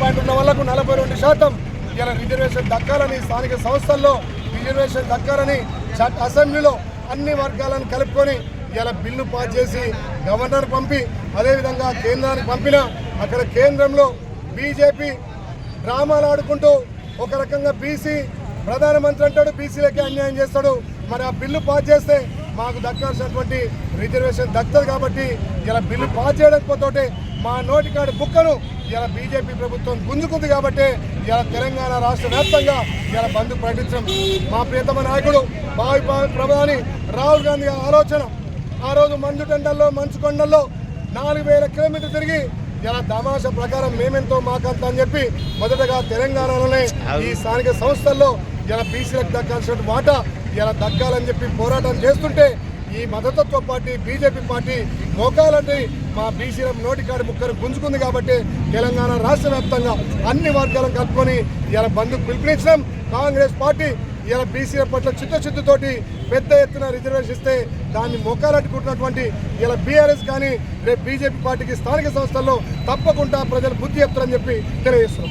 Point ఉన్న వాళ్ళకు నలభై రెండు శాతం ఇలా రిజర్వేషన్ దక్కాలని స్థానిక సంస్థల్లో రిజర్వేషన్ దక్కాలని అసెంబ్లీలో అన్ని వర్గాలను కలుపుకొని ఇలా బిల్లు పాస్ చేసి గవర్నర్ పంపి అదేవిధంగా కేంద్రానికి పంపిన అక్కడ కేంద్రంలో బీజేపీ డ్రామాలు ఆడుకుంటూ ఒక రకంగా బీసీ ప్రధానమంత్రి అంటాడు బీసీలకే అన్యాయం చేస్తాడు. మరి ఆ బిల్లు పాస్ చేస్తే మాకు దక్కాల్సినటువంటి రిజర్వేషన్ దక్కదు కాబట్టి ఇలా బిల్లు పాస్ చేయకపోతే మా నోటికాడి బుక్కను ఇలా బీజేపీ ప్రభుత్వం గుంజుకుంది కాబట్టి ఇలా తెలంగాణ రాష్ట్ర వ్యాప్తంగా ఇలా బంద్ ప్రకటించడం మా ప్రియతమ నాయకుడు భావి ప్రధాని రాహుల్ గాంధీ ఆలోచన. ఆ రోజు మంచు మంచుకొండల్లో నాలుగు వేల కిలోమీటర్లు తిరిగి ఇలా తమాషా ప్రకారం మేమెంతో మాకంత అని చెప్పి మొదటగా తెలంగాణలోనే ఈ స్థానిక సంస్థల్లో ఇలా బీసీలకు దక్కాల్సిన వాటా ఇలా దక్కాలని చెప్పి పోరాటం చేస్తుంటే ఈ మతతత్వ పార్టీ బీజేపీ పార్టీ మోకాలంటే మా బీసీల నోటికాడి ముక్కలు గుంజుకుంది కాబట్టి తెలంగాణ రాష్ట్ర వ్యాప్తంగా అన్ని వర్గాలను కలుపుకొని ఇలా బంధుకు పిలుపునిచ్చడం కాంగ్రెస్ పార్టీ ఇలా బీసీల పట్ల చిత్తశుద్ధితోటి పెద్ద ఎత్తున రిజర్వేషన్ ఇస్తే దాన్ని మొక్కాలట్టుకుంటున్నటువంటి ఇలా బీఆర్ఎస్ కానీ రేపు బీజేపీ పార్టీకి స్థానిక సంస్థల్లో తప్పకుండా ప్రజలు బుద్ధి చెప్తారని చెప్పి తెలియజేస్తున్నాం.